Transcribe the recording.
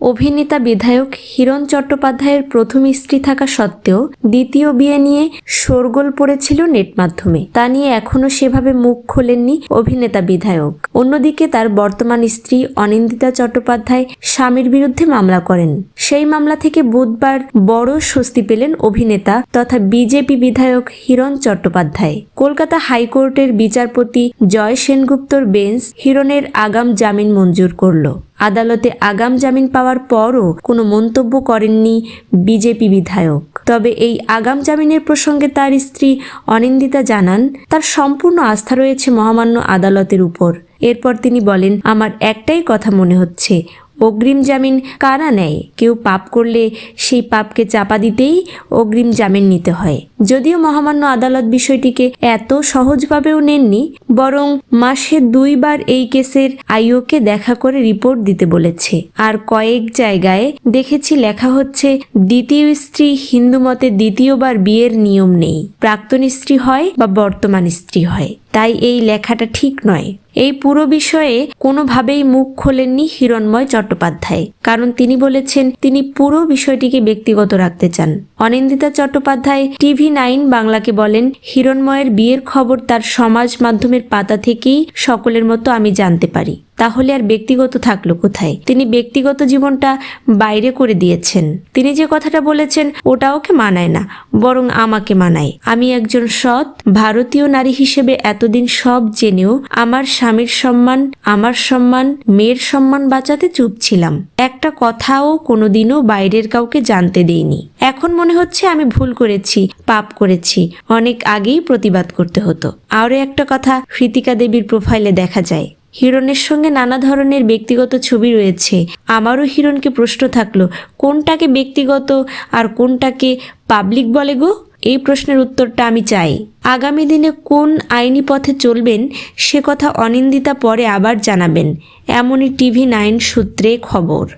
অভিনেতা বিধায়ক হিরণ চট্টোপাধ্যায়ের প্রথম স্ত্রী থাকা সত্ত্বেও দ্বিতীয় বিয়ে নিয়ে শোরগোল পড়েছিল নেট মাধ্যমে। তা নিয়ে এখনও সেভাবে মুখ খোলেননি অভিনেতা বিধায়ক। অন্যদিকে তার বর্তমান স্ত্রী অনিন্দিতা চট্টোপাধ্যায় স্বামীর বিরুদ্ধে মামলা করেন। সেই মামলা থেকে বুধবার বড় স্বস্তি পেলেন অভিনেতা তথা বিজেপি বিধায়ক হিরণ চট্টোপাধ্যায়। কলকাতা হাইকোর্টের বিচারপতি জয় সেনগুপ্তর বেঞ্চ হিরণের আগাম জামিন মঞ্জুর করল। আদালতে আগাম জামিন পাওয়ার পরও কোনো মন্তব্য করেননি বিজেপি বিধায়ক। তবে এই আগাম জামিনের প্রসঙ্গে তার স্ত্রী অনিন্দিতা জানান, তার সম্পূর্ণ আস্থা রয়েছে মহামান্য আদালতের উপর। এরপর তিনি বলেন, আমার একটাই কথা মনে হচ্ছে অগ্রিম জামিন কারা নেয়? কেউ পাপ করলে সেই পাপকে চাপা দিতেই অগ্রিম জামিন নিতে হয়। যদিও মহামান্য আদালত বিষয়টিকে এত সহজভাবেও নেননি, বরং মাসে দুইবার এই কেসের আইওকে দেখা করে রিপোর্ট দিতে বলেছে। আর কয়েক জায়গায় দেখেছি লেখা হচ্ছে, দ্বিতীয় স্ত্রী হিন্দু মতে দ্বিতীয়বার বিয়ের নিয়ম নেই। প্রাক্তন স্ত্রী হয় বা বর্তমান স্ত্রী হয়। তাই এই লেখাটা ঠিক নয়। এই পুরো বিষয়ে কোনোভাবেই মুখ খোলেননি হিরণময় চট্টোপাধ্যায়। কারণ তিনি বলেছেন, তিনি পুরো বিষয়টিকে ব্যক্তিগত রাখতে চান। অনিন্দিতা চট্টোপাধ্যায় টিভি নাইন বাংলাকে বলেন, হিরণময়ের বিয়ের খবর তার সমাজ মাধ্যমের পাতা থেকেই সকলের মতো আমি জানতে পারি। তাহলে আর ব্যক্তিগত থাকল কোথায়? তিনি ব্যক্তিগত জীবনটা বাইরে করে দিয়েছেন। তিনি যে কথাটা বলেছেন, ওটা ওকে মানায় না, বরং আমাকে মানায়। আমি একজন সৎ, ভারতীয় নারী হিসেবে এতদিন সব জেনেও আমার স্বামীর সম্মান, আমার সম্মান, মেয়ের সম্মান বাঁচাতে চুপ ছিলাম। একটা কথাও কোনোদিনও বাইরের কাউকে জানতে দেইনি। এখন মনে হচ্ছে আমি ভুল করেছি, পাপ করেছি, অনেক আগেই প্রতিবাদ করতে হতো। আরও একটা কথা কৃতিকা দেবীর প্রোফাইলে দেখা যায়। হিরণের সঙ্গে নানা ধরনের ব্যক্তিগত ছবি রয়েছে। আমারও হিরণকে প্রশ্ন থাকল, কোনটাকে ব্যক্তিগত আর কোনটাকে পাবলিক বলে গো? এই প্রশ্নের উত্তরটা আমি চাই। আগামী দিনে কোন আইনি পথে চলবেন, সে কথা অনিন্দিতা পরে আবার জানাবেন। এমনই টিভি নাইন সূত্রে খবর।